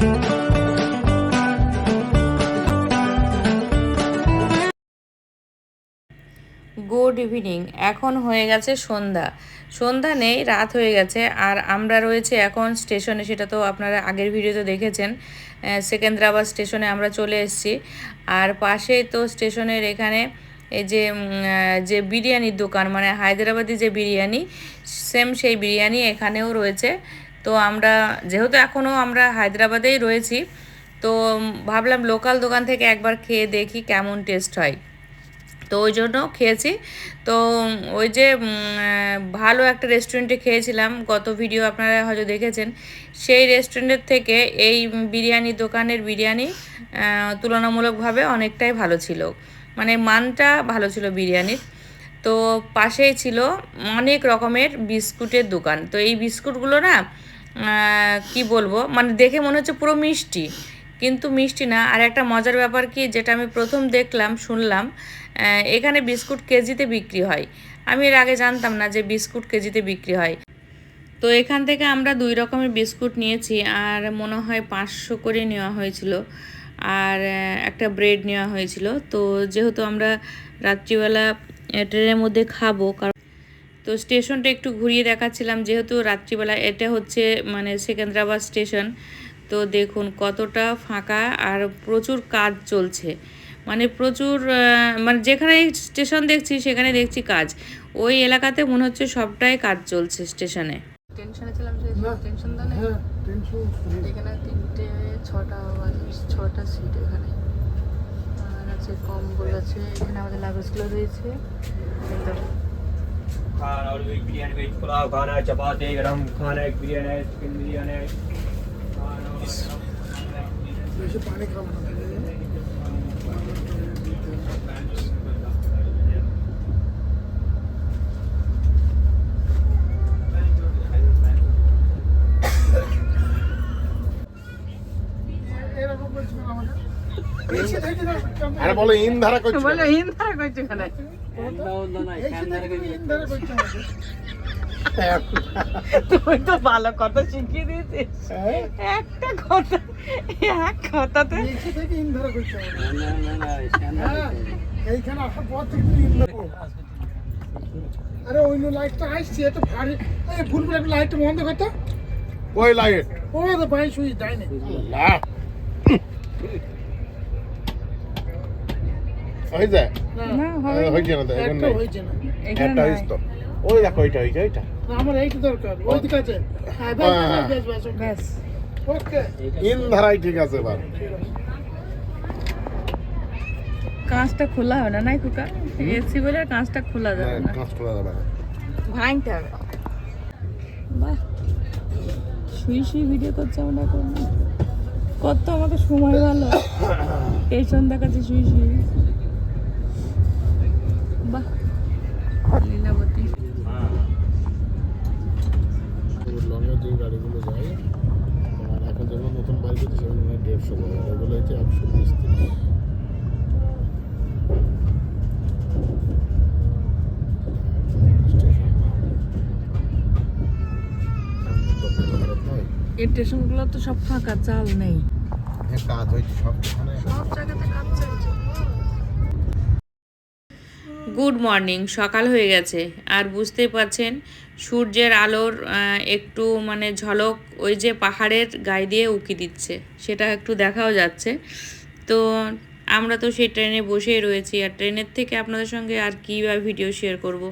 Good evening এখন হয়ে গেছে সন্ধ্যা। সন্ধ্যা নেই, রাত হয়ে গেছে। আর আমরা রয়েছে এখন স্টেশনে, সেটা তো আপনারা আগের ভিডিওতে দেখেছেন। সেকেন্দ্রাবাদ স্টেশনে আমরা চলে এসেছি। আর পাশেই তো স্টেশনের এখানে এই যে যে বিরিয়ানির দোকান মানে হায়দ্রাবাদি যে বিরিয়ানি সেম সেই বিরিয়ানি এখানেও রয়েছে। তো আমরা, যেহেতু এখনও আমরা হায়দ্রাবাদেই রয়েছি, তো ভাবলাম লোকাল দোকান থেকে একবার খেয়ে দেখি কেমন টেস্ট হয়। তো ওই জন্য খেয়েছি। তো ওই যে ভালো একটা রেস্টুরেন্টে খেয়েছিলাম, গত ভিডিও আপনারা হয়তো দেখেছেন। সেই রেস্টুরেন্টের থেকে এই বিরিয়ানি দোকানের বিরিয়ানি তুলনামূলকভাবে অনেকটাই ভালো ছিল। মানে মানটা ভালো ছিল বিরিয়ানির। তো পাশেই ছিল অনেক রকমের বিস্কুটের দোকান। তো এই বিস্কুটগুলো না কি বলব মানে দেখে মনে হচ্ছে পুরো মিষ্টি। কিন্তু মিষ্টি না। আর একটা মজার ব্যাপার কি, যেটা আমি প্রথম দেখলাম, শুনলাম এখানে বিস্কুট কেজিতে বিক্রি হয়। আমি এর আগে জানতাম না যে বিস্কুট কেজিতে বিক্রি হয়। তো এখান থেকে আমরা দুই রকমের বিস্কুট নিয়েছি, আর মনে হয় পাঁচশো করে নেওয়া হয়েছিল। আর একটা ব্রেড নেওয়া হয়েছিল। তো যেহেতু আমরা রাত্রিবেলা ট্রেনের মধ্যে খাব, কারণ তো স্টেশনটা একটু ঘুরিয়ে দেখাচ্ছিলাম, যেহেতু রাত্রিবেলা এটা হচ্ছে মানে সেকেন্দ্রাবাদ স্টেশন। তো দেখুন কতটা ফাঁকা আর প্রচুর কাজ চলছে। মানে প্রচুর মানে যেখানে স্টেশন দেখছি, সেখানে দেখছি কাজ। ওই এলাকাতে মনে হচ্ছে সবটাই কাজ চলছে স্টেশনে। টেনশনে ছিলাম যে টেনশন দানে হ্যাঁ টেনশন এখানে তিনটে ছটা বাজে ছটা সিট এখানে আর আছে কম্বল আছে এখানে আমাদের লাগেজগুলো রয়েছে একদম खाना और वेज बिरयानी वेज पुलाव खाना है चपाती गरम खाना है बिरयानी है चिकन बिरयानी है खाना বলো ইন ধারা করছ বলো ইন ধারা করছে আমাকে তুই তো ভালো কথা শিখিয়ে দিয়েছিস। হ্যাঁ? একটা কথা এক কথাতে। ইন ধারা করছে। আমাকে হ্যাঁ এইখানে আসার পর থেকে তুমি ইন ধারা করো। আরে ওই লাইটটা আসছে এত ভারী। এই ভুল করে লাইটটা বন্ধ করতো? কই লাইট ও তো ভাই সুই দেয় না। হয়ে যায় না হয়েছে না তো এখন একটা না। এখানে একটা হয়েছে তো। ওই দেখো ওইটা ওইটা ওইটা। আমার এইটা দরকার। ওই দিকে আছে। হ্যাঁ ব্যাস হ্যাঁ, ওকে। ইন ধারাই ঠিক আছে এবার। কাঁচটা খোলা হবে না নাই কুকা এসি বলে কাঁচটা খোলা যাবে না কাজ করা যাবে না। ভাঙতে হবে। বাহ। শুই শুই ভিডিও করছে আমরা এখন। কত আমাদের সময় ভালো। এই সন্ধ্যা কাছে শুই শুই লীলাবতী লংয়ে যে গাড়িগুলো যায় তোমার এখন যেগুলো নতুন বাইক হচ্ছে সেগুলো মানে দেড়শো ওগুলো হচ্ছে একশো বিশ তিরিশ। এই স্টেশনগুলো তো সব ফাঁকা চাল নেই। হ্যাঁ কাজ হয়েছে সব সব জায়গাতে কাজ চলছে। গুড মর্নিং সকাল হয়ে গেছে। আর বুঝতেই পারছেন, সূর্যের আলোর একটু মানে ঝলক ওই যে পাহাড়ের গায়ে দিয়ে উকি দিচ্ছে, সেটা একটু দেখাও যাচ্ছে। তো আমরা তো সেই ট্রেনে বসেই রয়েছি, আর ট্রেনের থেকে আপনাদের সঙ্গে আর কী বা ভিডিও শেয়ার করব?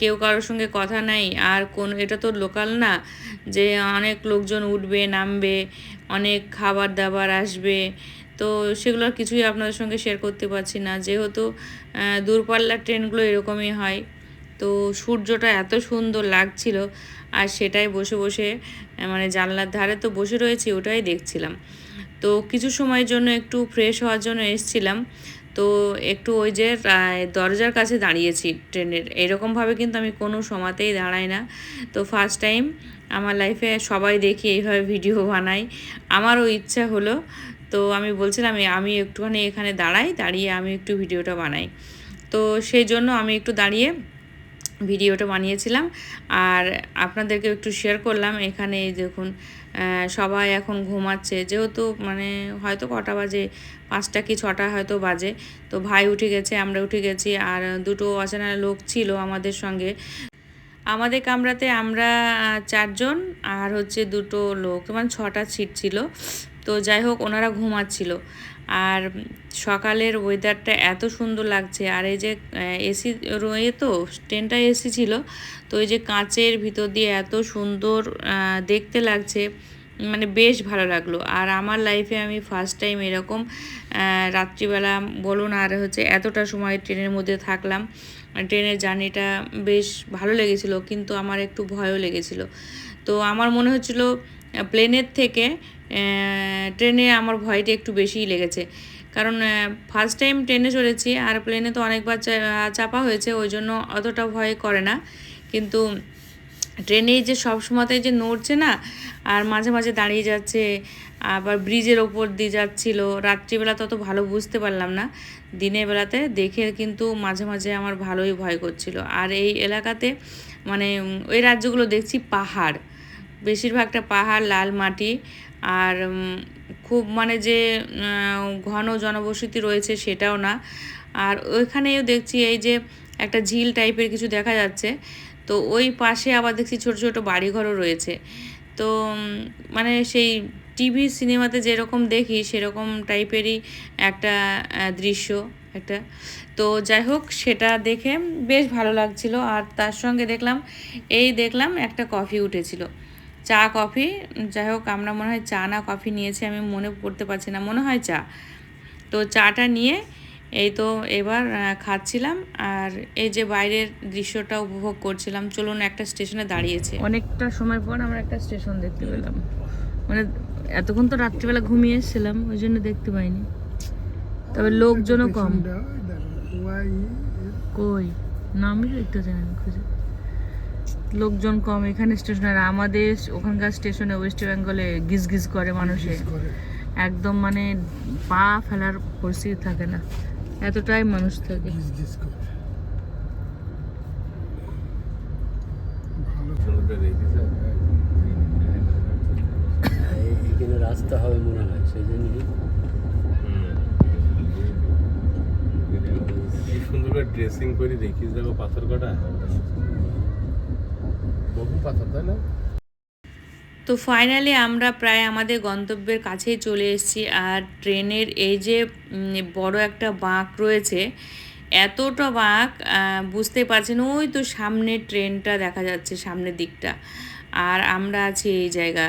কেউ কারোর সঙ্গে কথা নাই, আর কোন, এটা তো লোকাল না, যে অনেক লোকজন উঠবে, নামবে, অনেক খাবার দাবার আসবে তো সেগুলো আর কিছুই আপনাদের সঙ্গে শেয়ার করতে পারছি না। যেহেতু দূরপাল্লার ট্রেনগুলো এরকমই হয়, তো সূর্যটা এত সুন্দর লাগছিল আর সেটাই বসে বসে মানে জানলার ধারে তো বসে রয়েছি, ওটাই দেখছিলাম। তো কিছু সময়ের জন্য একটু ফ্রেশ হওয়ার জন্য এসছিলাম, তো একটু ওই যে দরজার কাছে দাঁড়িয়েছি ট্রেনের। এরকমভাবে কিন্তু আমি কোনো সময়তেই দাঁড়াই না। তো ফার্স্ট টাইম আমার লাইফে সবাই দেখি এইভাবে ভিডিও বানাই আমারও ইচ্ছা হলো তো আমি বলছিলাম, আমি- একটুখানি এখানে দাঁড়াই, দাঁড়িয়ে আমি একটু ভিডিওটা বানাই। তো সেই জন্য আমি একটু দাঁড়িয়ে ভিডিওটা বানিয়েছিলাম। আর আপনাদেরকে একটু শেয়ার করলাম, এখানে দেখুন সবাই এখন ঘুমাচ্ছে। যেহেতু মানে হয়তো কটা বাজে, পাঁচটা কি ছটা হয়তো বাজে, তো ভাই উঠে গেছে, আমরা উঠে গেছি। আর দুটো অচেনা লোক ছিল আমাদের সঙ্গে। আমাদের কামরাতে আমরা চারজন আর হচ্ছে দুটো লোক মানে ছটা সিট ছিল। তো যাই হোক, ওনারা ঘুমাচ্ছিল। আর সকালের ওয়েদারটা এত সুন্দর লাগছে। আর এই যে এসি রয়ে তো, ট্রেনটা এসি ছিল, তো এই যে কাঁচের ভিতর দিয়ে এত সুন্দর দেখতে লাগছে মানে বেশ ভালো লাগল। আর আমার লাইফে আমি ফার্স্ট টাইম এরকম রাত্রিবেলা বলুন আর হচ্ছে এতটা সময় ট্রেনের মধ্যে থাকলাম। ট্রেনের জার্নিটা বেশ ভালো লেগেছিল, কিন্তু আমার একটু ভয়ও লেগেছিল। তো আমার মনে হচ্ছিল প্লেনের থেকে ট্রেনে আমার ভয়টা একটু বেশিই লেগেছে। কারণ ফার্স্ট টাইম ট্রেনে চলেছি আর প্লেনে তো অনেকবার চাপা হয়েছে, ওই জন্য অতটা ভয় করে না। কিন্তু ট্রেনে যে সব সময়তে যে নড়ছে না, আর মাঝে মাঝে দাঁড়িয়ে যাচ্ছে, আবার ব্রিজের ওপর দিয়ে যাচ্ছিল, রাত্রিবেলা তত ভালো বুঝতে পারলাম না। দিনের বেলাতে দেখে কিন্তু মাঝে মাঝে আমার ভালোই ভয় করছিল। আর এই এলাকাতে মানে ওই রাজ্যগুলো দেখছি পাহাড়। বেশিরভাগটা পাহাড়, লাল মাটি আর খুব মানে যে ঘন জনবসতি রয়েছে সেটাও না। আর ওইখানেও দেখছি এই যে একটা ঝিল টাইপের কিছু দেখা যাচ্ছে। তো ওই পাশে আবার দেখছি ছোট ছোট বাড়িঘরও রয়েছে। তো মানে সেই টিভি, সিনেমাতে যেরকম দেখি সেরকম টাইপেরই একটা দৃশ্য একটা। তো যাই হোক, সেটা দেখে বেশ ভালো লাগছিল। আর তার সঙ্গে দেখলাম, এই দেখলাম একটা কফি উঠেছিল। চা কফি যাই হোক আমরা মনে হয় চা না কফি নিয়েছি আমি মনে করতে পারছি না মনে হয় চা। তো চাটা নিয়ে এই তো এবার খাচ্ছিলাম আর এই যে বাইরের দৃশ্যটা উপভোগ করছিলাম চলুন একটা স্টেশনে দাঁড়িয়েছে। অনেকটা সময় পর আমরা একটা স্টেশন দেখতে পেলাম। মানে এতক্ষণ তো রাত্রিবেলা ঘুমিয়ে এসেছিলাম ওই জন্য দেখতে পাইনি। তবে লোকজনও কম। কই? নামই একটু জানি খুঁজে। লোকজন কম এখানে স্টেশনে আর আমাদের ওখানকার স্টেশনে ওয়েস্ট বেঙ্গলে গিজ গিজ করে মানুষে। একদম মানে পা ফেলার পরিস্থিতি থাকে না। এতটাই মানুষ থাকে। এখানে রাস্তা হবে মনে হয় সেই জন্যই। কি সুন্দর করে ড্রেসিং করে দেখিস দেখো পাথর কটা বহু পাথর তাই না? তো ফাইনালি আমরা প্রায় আমাদের গন্তব্যের কাছেই চলে এসেছি আর ট্রেনের এই যে বড় একটা বাঁক রয়েছে, এতটা বাঁক বুঝতে পারছেন, ওই তো সামনে ট্রেনটা দেখা যাচ্ছে সামনের দিকটা। আর আমরা আছি এই জায়গা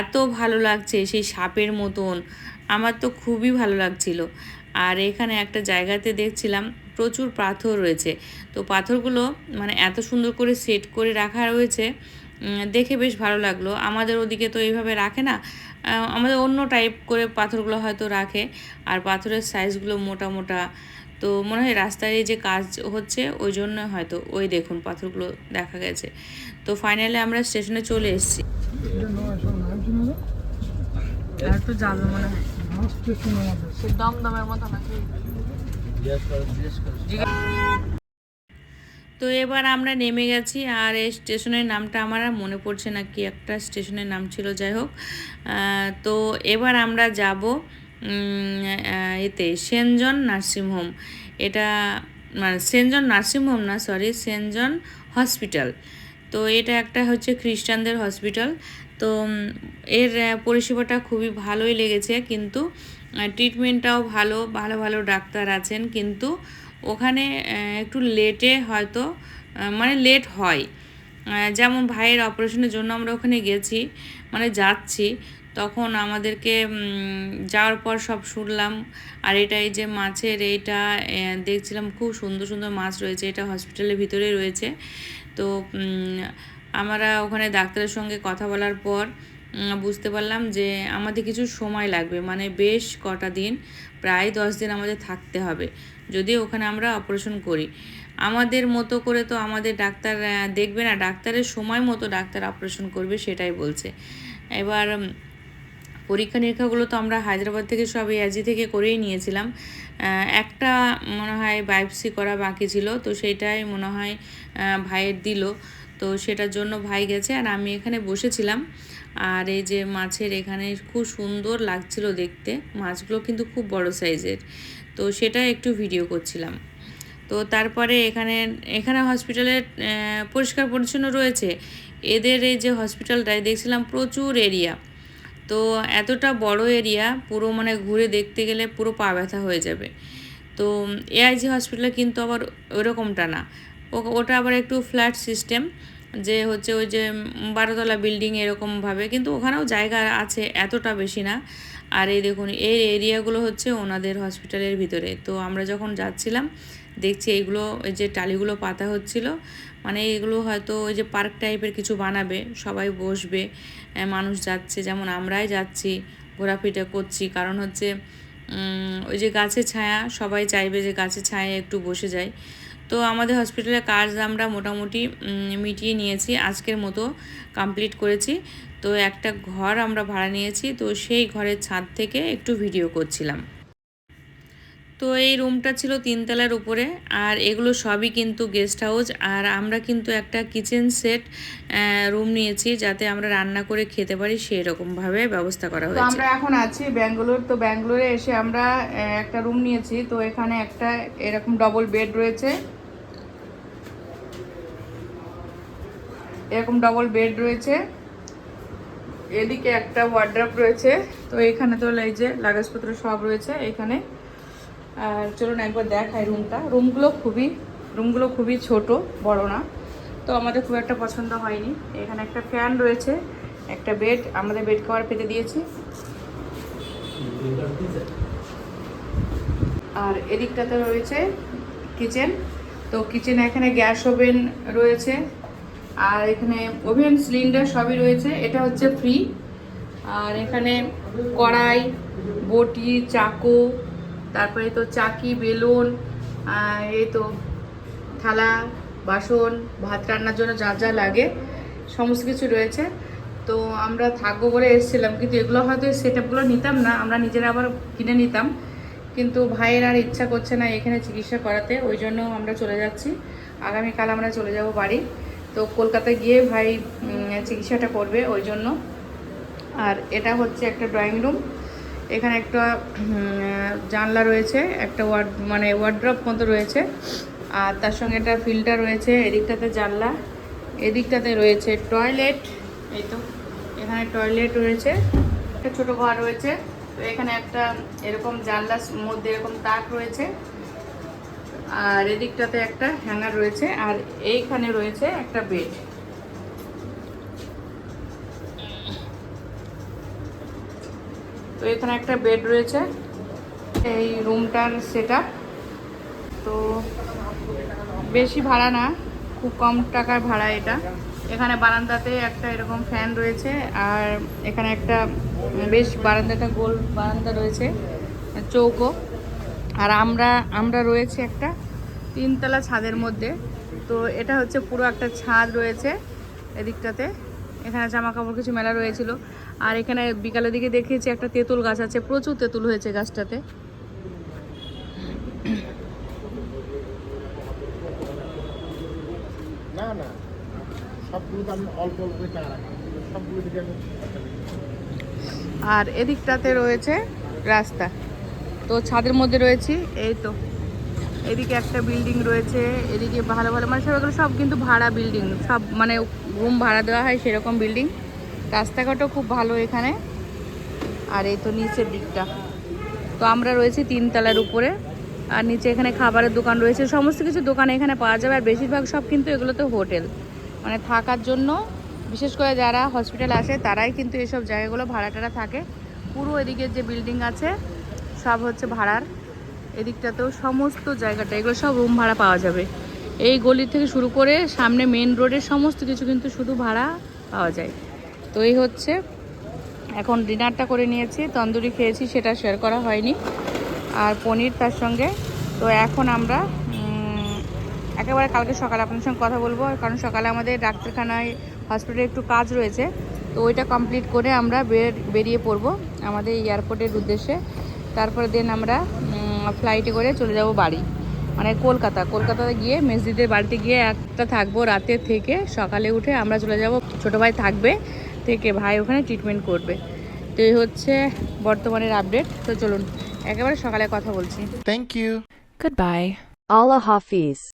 এত ভালো লাগছে সেই সাপের মতন। আমার তো খুবই ভালো লাগছিল। আর এখানে একটা জায়গাতে দেখছিলাম প্রচুর পাথর রয়েছে। তো পাথরগুলো মানে এত সুন্দর করে সেট করে রাখা রয়েছে দেখে বেশ ভালো লাগল। আমাদের ওদিকে তো এইভাবে রাখে না। আমাদের অন্য টাইপ করে পাথরগুলো হয়তো রাখে আর পাথরের সাইজগুলো মোটা মোটা। তো মনে হয় রাস্তায় যে কাজ হচ্ছে ওই জন্য হয়তো ওই দেখুন পাথরগুলো দেখা গেছে। তো ফাইনালি আমরা স্টেশনে চলে এসেছি। একটু যাবে মনে হয়। দমদমের মতো নাকি? তো এবার আমরা নেমে গেছি, আর এই স্টেশনের নামটা আমার আর মনে পড়ছে না কি একটা স্টেশনের নাম ছিল, যাই হোক। তো এবার আমরা যাব এতে সেনজন নার্সিংহোম এটা মানে সেনজন নার্সিংহোম না সরি সেনজন হসপিটাল। তো এটা একটা হচ্ছে খ্রিস্টানদের হসপিটাল। তো এর পরিষেবাটা খুবই ভালোই লেগেছে, কিন্তু ট্রিটমেন্টটাও ভালো ভালো ভালো ডাক্তার আছেন, কিন্তু ওখানে একটু লেটে হয়তো মানে লেট হয়। যেমন ভাইয়ের অপারেশনের জন্য আমরা ওখানে গেছি মানে যাচ্ছি, তখন আমাদেরকে যাওয়ার পর সব শুনলাম, আর এটা এই যে মাছের এইটা দেখছিলাম খুব সুন্দর সুন্দর মাছ রয়েছে, এটা হসপিটালের ভিতরে রয়েছে। তো আমরা ওখানে ডাক্তারের সঙ্গে কথা বলার পর বুঝতে পারলাম যে আমাদের কিছু সময় লাগবে। মানে বেশ কটা দিন, প্রায় দশ দিন আমাদের থাকতে হবে। যদি ওখানে আমরা অপারেশন করি। আমাদের মতো করে তো আমাদের ডাক্তার দেখবে না। ডাক্তারের সময় মতো ডাক্তার অপারেশন করবে সেটাই বলছে। এবার পরীক্ষা নিরীক্ষাগুলো তো আমরা হায়দ্রাবাদ থেকে সব এআজি থেকে করেই নিয়েছিলাম। একটা মনে হয় বায়োপসি করা বাকি ছিল, তো সেটাই মনে হয় ভাইয়ের দিল। তো সেটার জন্য ভাই গেছে আর আমি এখানে বসেছিলাম। আর এই যে মাছের এখানে খুব সুন্দর লাগছিল দেখতে। মাছগুলো কিন্তু খুব বড় সাইজের। তো সেটা একটু ভিডিও করছিলাম। তো তারপরে এখানে এখানে হসপিটালে আহ, পরিষ্কার পরিচ্ছন্ন রয়েছে। এদের এই যে হসপিটালটায় দেখছিলাম প্রচুর এরিয়া তো এতটা বড় এরিয়া পুরো মানে ঘুরে দেখতে গেলে পুরো পা ব্যথা হয়ে যাবে। তো এআইজি হসপিটালে কিন্তু আবার ওরকমটা না। ওটা আবার একটু ফ্ল্যাট সিস্টেম, যে হচ্ছে ওই যে বারোতলা বিল্ডিং এরকমভাবে, কিন্তু ওখানেও জায়গা আছে এতটা বেশি না। আর এই দেখুন, এই এরিয়াগুলো হচ্ছে ওনাদের হসপিটালের ভিতরে। তো আমরা যখন যাচ্ছিলাম, দেখছি এইগুলো, এই যে টালিগুলো পাতা হচ্ছিল মানে এগুলো হয়তো ওই যে পার্ক টাইপের কিছু বানাবে, সবাই বসবে মানুষ যাচ্ছে, যেমন আমরাই যাচ্ছি ঘোরাফিটা করছি। কারণ হচ্ছে ওই যে গাছের ছায়া, সবাই চাইবে যে গাছের ছায়া একটু বসে যায়। তো আমাদের হসপিটালের কাজ আমরা মোটামুটি মিটিয়ে নিয়েছি, আজকের মতো কমপ্লিট করেছি। তো একটা ঘর আমরা ভাড়া নিয়েছি, তো সেই ঘরের ছাদ থেকে একটু ভিডিও করছিলাম। তো এই রুমটা ছিল তিনতলার উপরে আর এগুলো সবই কিন্তু গেস্ট হাউস আর আমরা কিন্তু একটা কিচেন সেট রুম নিয়েছি যাতে আমরা রান্না করে খেতে পারি সেই রকমভাবে ব্যবস্থা করা হয়েছে। আমরা এখন আছি ব্যাঙ্গালোর তো ব্যাঙ্গালোরে এসে আমরা একটা রুম নিয়েছি তো এখানে একটা এরকম ডবল বেড রয়েছে। এরকম ডবল বেড রয়েছে। এদিকে একটা ওয়ার্ড্রপ রয়েছে তো এখানে তো এই যে লাগেজপত্র সব রয়েছে এখানে। আর চলুন একবার দেখাই রুমটা রুমগুলো খুবই রুমগুলো খুবই ছোট, বড় না। তো আমাদের খুব একটা পছন্দ হয়নি। এখানে একটা ফ্যান রয়েছে, একটা বেড আমাদের বেড কভার পেতে দিয়েছি। আর এদিকটাতে রয়েছে কিচেন তো কিচেনে এখানে গ্যাস ওভেন রয়েছে, আর এখানে ওভেন সিলিন্ডার সবই রয়েছে। এটা হচ্ছে ফ্রি আর এখানে কড়াই, বটি, চাকু তারপরে তো চাকি, বেলুন এই তো থালা, বাসন, ভাত রান্নার জন্য যা যা লাগে, সমস্ত কিছু রয়েছে। তো আমরা থাকব বলে এসেছিলাম, কিন্তু এগুলো হয়তো সেট আপগুলো নিতাম না, আমরা নিজেরা আবার কিনে নিতাম। কিন্তু ভাইয়ের আর ইচ্ছা করছে না এখানে চিকিৎসা করাতে, ওই জন্য আমরা চলে যাচ্ছি। আগামীকাল আমরা চলে যাব বাড়ি। তো কলকাতায় গিয়ে ভাই চিকিৎসাটা করবে ওই জন্য। আর এটা হচ্ছে একটা ড্রয়িং রুম এখানে একটা জানলা রয়েছে, একটা ওয়ার্ড মানে ওয়ার্ড্রপ মতো রয়েছে, আর তার সঙ্গে একটা ফিল্টার রয়েছে, এদিকটাতে জানলা, এদিকটাতে রয়েছে টয়লেট এই তো, এখানে টয়লেট রয়েছে, একটা ছোট ঘর রয়েছে, তো এখানে একটা এরকম জানলার মধ্যে এরকম তাক রয়েছে, আর এদিকটাতে একটা হ্যাঙ্গার রয়েছে, আর এইখানে রয়েছে একটা বেড এখানে একটা বেড রয়েছে। এই রুমটার সেট তো বেশি ভাড়া না, খুব কম টাকার ভাড়া এটা। এখানে বারান্দাতে একটা এরকম ফ্যান রয়েছে, আর এখানে একটা, বেশ বারান্দাটা গোল বারান্দা রয়েছে, চৌকো। আর আমরা আমরা রয়েছে একটা তিনতলা ছাদের মধ্যে। তো এটা হচ্ছে পুরো একটা ছাদ রয়েছে এদিকটাতে। এখানে জামা কাপড় কিছু মেলা রয়েছিল। আর এখানে বিকালের দিকে দেখিয়েছি একটা তেঁতুল গাছ আছে প্রচুর তেঁতুল হয়েছে গাছটাতে। না না সবগুলোতে আমি অল্প অল্প করে টাকা রাখি সবগুলো থেকে আমি আর এদিকটাতে রয়েছে রাস্তা। তো ছাদের মধ্যে রয়েছি এই তো। এদিকে একটা বিল্ডিং রয়েছে এদিকে ভালো ভালো মানে সব কিন্তু ভাড়া বিল্ডিং সব মানে রুম ভাড়া দেওয়া হয় সেরকম বিল্ডিং। রাস্তাঘাটও খুব ভালো এখানে। আর এই তো নিচের দিকটা। তো আমরা রয়েছি তিনতলার উপরে। আর নিচে এখানে খাবারের দোকান রয়েছে। সমস্ত কিছু দোকান এখানে পাওয়া যাবে। আর বেশিরভাগ সব কিন্তু এগুলোতে হোটেল। মানে থাকার জন্য, বিশেষ করে যারা হসপিটাল আসে, তারাই কিন্তু এসব জায়গাগুলো ভাড়া টাড়া থাকে। পুরো এদিকে যে বিল্ডিং আছে, সব হচ্ছে ভাড়ার। এদিকটাতেও সমস্ত জায়গাটা, এগুলো সব রুম ভাড়া পাওয়া যাবে। এই গলি থেকে শুরু করে সামনে মেন রোডের সমস্ত কিছু কিন্তু শুধু ভাড়া পাওয়া যায়। তো এই হচ্ছে। এখন ডিনারটা করে নিয়েছি, তন্দুরি খেয়েছি, সেটা শেয়ার করা হয়নি। আর পনির তার সঙ্গে। তো এখন আমরা একেবারে কালকে সকালে আপনার সঙ্গে কথা বলব। কারণ সকালে আমাদের ডাক্তারখানায় হসপিটালে একটু কাজ রয়েছে। তো ওইটা কমপ্লিট করে আমরা বের- বেরিয়ে পড়ব আমাদের এয়ারপোর্টের উদ্দেশ্যে। তারপরে দেন আমরা ফ্লাইটে করে চলে যাব বাড়ি। মানে কলকাতা। কলকাতাতে গিয়ে মেসজিদের বাড়িতে গিয়ে একটা থাকব রাতে থেকে সকালে উঠে আমরা চলে যাব। ছোটো ভাই থাকবে। থেকে ভাই ওখানে ট্রিটমেন্ট করবে। তো এই হচ্ছে বর্তমানের আপডেট তো চলুন একেবারে সকালে কথা বলছি। থ্যাংক ইউ গুড বাই আল্লাহ Hafiz.